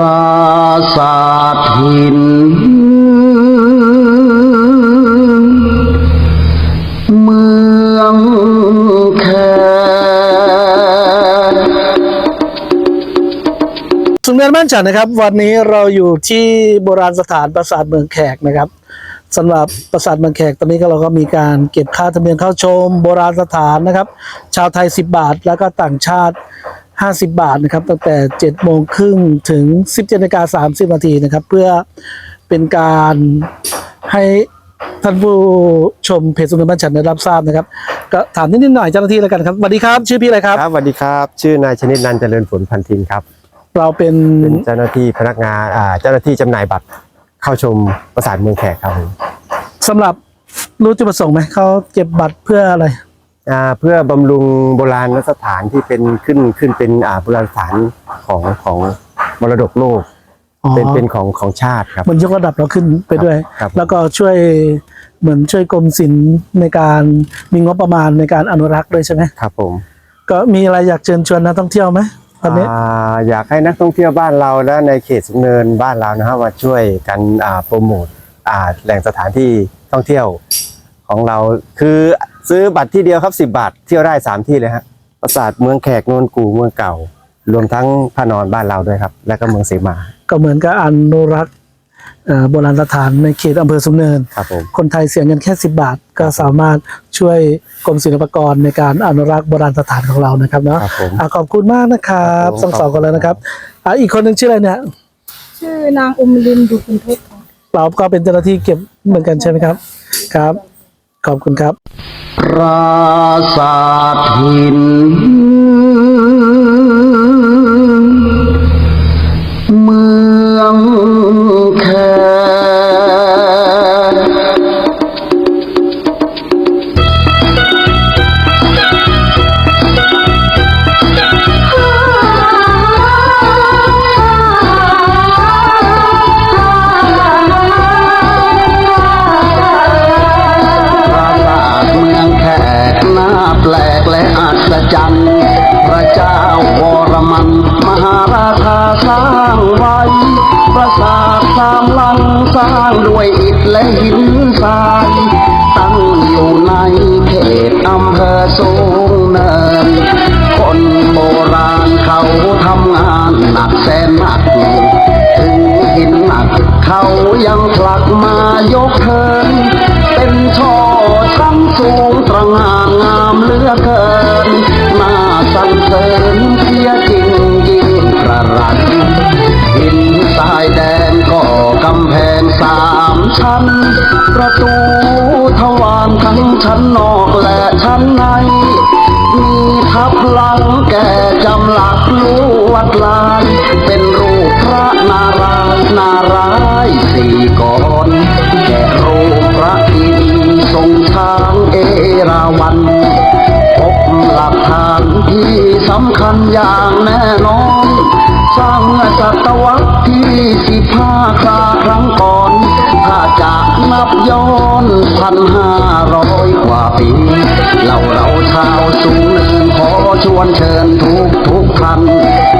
ราสาทหิน เมืองแคสุนเนินบ้านฉันนะครับ วันนี้เราอยู่ที่โบราณสถานปราสาทเมืองแขกนะครับสำหรับปราสาทเมืองแขกตอนนี้ก็เราก็มีการเก็บค่าธรรมเนียมเข้าชม โบราณสถานนะครับ ชาวไทย 10 บาท แล้วก็ต่างชาติ 50 บาทนะครับ ตั้งแต่7โมงครึ่งถึง 17นาฬิกา30นาทีนะครับ เพื่อเป็นการให้ท่านผู้ชมเพจสุนเนินบ้านฉันได้รับทราบนะครับ ก็ถามนิดๆหน่อยเจ้าหน้าที่แล้วกันครับสวัสดีครับ ชื่อพี่อะไรครับ ครับสวัสดีครับ ชื่อนายชนิดนันท์เจริญผลพันธินครับ เราเป็นเป็นเจ้าหน้าที่พนักงานอ่าเจ้าหน้าที่จำหน่ายบัตรเข้าชมปราสาทเมืองแขกครับผมสำหรับรู้จุดประสงค์ไหมเขาเก็บบัตรเพื่ออะไรอ่า เพื่อบำรุงโบราณสถานที่เป็นขึ้นขึ้นเป็นอ่าโบราณสถานของของมรดกโลก อ๋อ เป็นเป็นของของชาติครับ มันยกระดับเราขึ้นไปด้วย ครับแล้วก็ช่วยเหมือนช่วยกรมศิลป์ในการมีงบประมาณในการอนุรักษ์ด้วยใช่ไหมครับผมก็มีอะไรอยากเชิญชวนนักท่องเที่ยวไหมตอนนี้อ่าอยากให้นักท่องเที่ยวบ้านเราและในเขตสุนเนินบ้านเรานะครับมาช่วยกันอ่าโปรโมทอ่าแหล่งสถานที่ท่องเที่ยวของเรา คือ ซื้อบัตรที่เดียวครับ10บาทเที่ยวได้3ที่เลยฮะปราสาทเมืองแขกโนนกูเมืองเก่า รวมทั้งพระนอนบ้านเราด้วยครับ และก็เมืองเสมาก็เหมือนกับอนุรักษ์เอ่อโบราณสถานในเขตอำเภอสุนเนิน ครับผมคนไทยเสียเงินแค่ 10 บาท ก็สามารถช่วยกรมศิลปากรในการอนุรักษ์โบราณสถานของเรานะครับเนาะครับผม อะขอบคุณมากนะครับครับผมทั้งสองคนเลยนะครับอะอีกคนหนึ่งชื่ออะไรเนี่ยชื่อนางอุมลินดูคุณเพชรค่ะเราก็เป็นเจ้าหน้าที่เก็บเหมือนกันใช่ไหมครับครับ ขอบคุณครับ ปราสาทหิน ไว้ปราสาทสามหลังสร้างด้วยอิฐและหินทราย ตั้งอยู่ในเขตอำเภอสูงเนิน คนโบราณเขาทำงานหนักแสนหนักถึงหินหนักเขายังผลักมาัน ประตูทวารทั้งชั้นนอกและชั้นใน มีทับหลังแก่จำหลักลวดลาย เป็นรูปพระนารายณ์นารายณ์สี่กรแกะรูปพระอินทร์ทรงช้างเอราวัณพบหลักฐานที่สำคัญอย่างแน่นอนสร้างเมื่อศตวรรษที่สิบห้าคราครั้งก่อน ถ้าจะนับย้อนพันห้าร้อยกว่าปี เราเราชาวสูงเนินขอชวนเชิญทุกทุกท่าน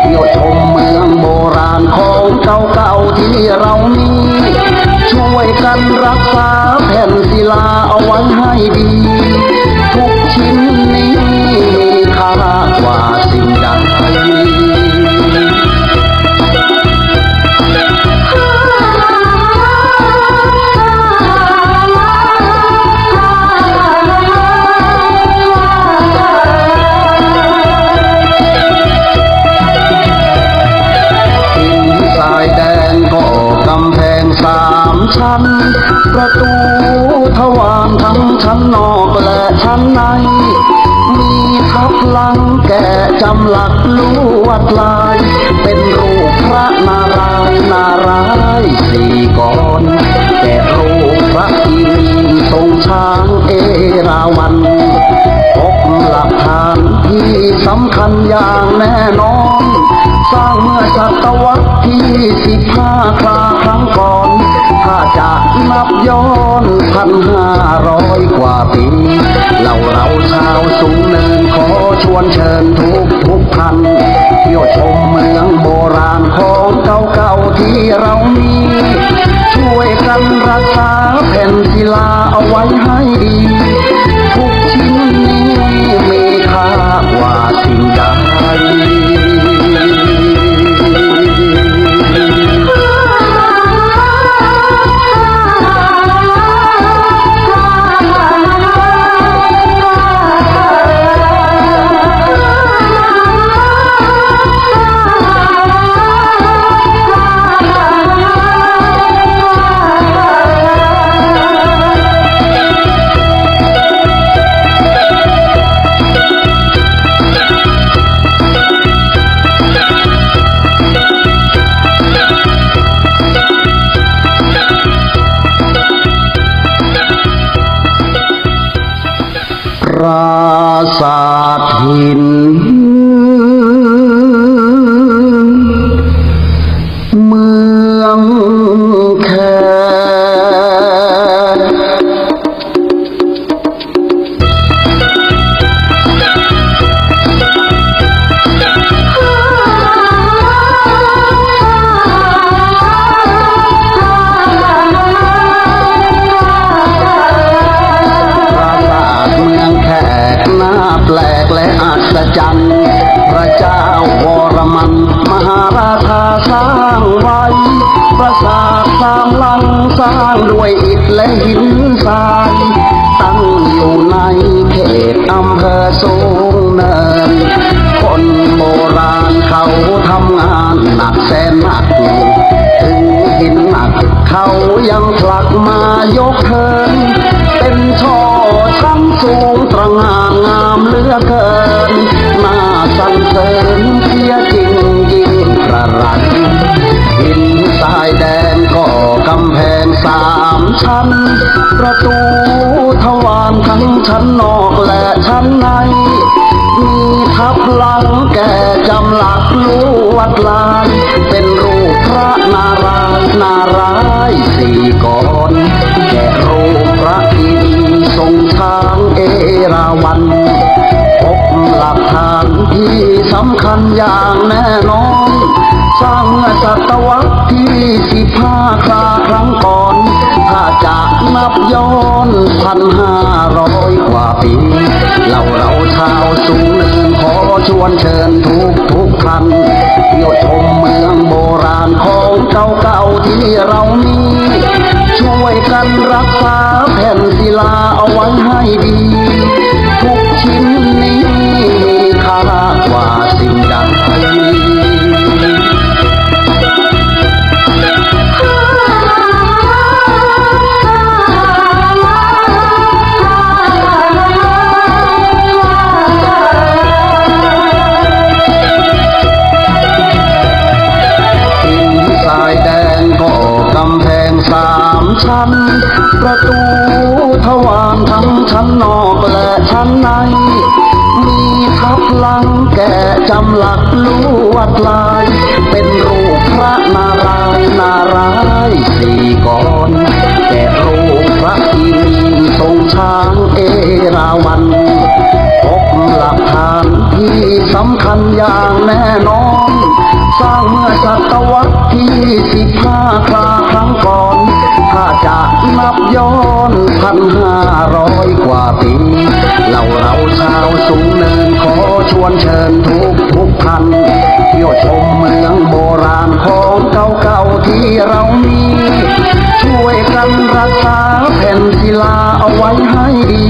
เที่ยวชมเมืองโบราณของเก่าเก่าๆที่เรามี ช่วยกันรักษา แก่จำหลักลวดลาย เป็นรูปพระนารายณ์นารายณ์สี่กรแก่รูปพระอินทร์ทรงช้างเอราวัณพบหลักฐานที่สำคัญอย่างแน่นอน สร้างเมื่อศตวรรษที่สิบห้าคราครั้งก่อน จะนับย้อนพันห้าร้อยกว่าปีเราเราชาวสูงเนินขอชวนเชิญทุกทุกท่านเที่ยวชมเมืองโบราณของเก่าเก่า หินทรายตั้งอยู่ในเขตอำเภอสูงเนิน คนโบราณเขาทำงานหนักแสนหนัก ถึงหินหนักเขายังผลักมายกเทิน เป็นช่อชั้นสูงตระหงานงามเหลือเกินน่าสรรเสริญ ชั้น ประตูทวารทั้งชั้นนอกและชั้นใน มีทับหลังแก่จำหลักลวดลานเป็นรูปพระนารายณ์นารายณ์สี่กรแกะรูปพระอินทรงช้างเอราวัณพบหลักฐานที่สำคัญอย่างแน่นอน สร้างศตวรรษที่สิบห้าคราครั้งก่อน ถ้าจะนับย้อนพันห้าร้อยกว่าปี เราเราชาวสูงเนินขอชวนเชิญทุกทุกท่านเที่ยวชมเมืองโบราณของเก่าเก่าๆที่เรามี ช่วยกันรักษา จำหลักลวดลาย เป็นรูปพระนารายณ์นารายณ์สี่กรแก่รูปพระอินทร์ทรงช้างเอราวัณพบหลักฐานที่สำคัญอย่างแน่นอน สร้างเมื่อศตวรรษที่สิบห้าคร นับย้อนพันห้าร้อยกว่าปีเราเราชาวสูงเนินขอชวนเชิญทุกทุกพันเที่ยวชมเมืองโบราณของเก่าเก่าที่เรามี ช่วยกันรักษาแผ่นศิลาเอาไว้ให้ดี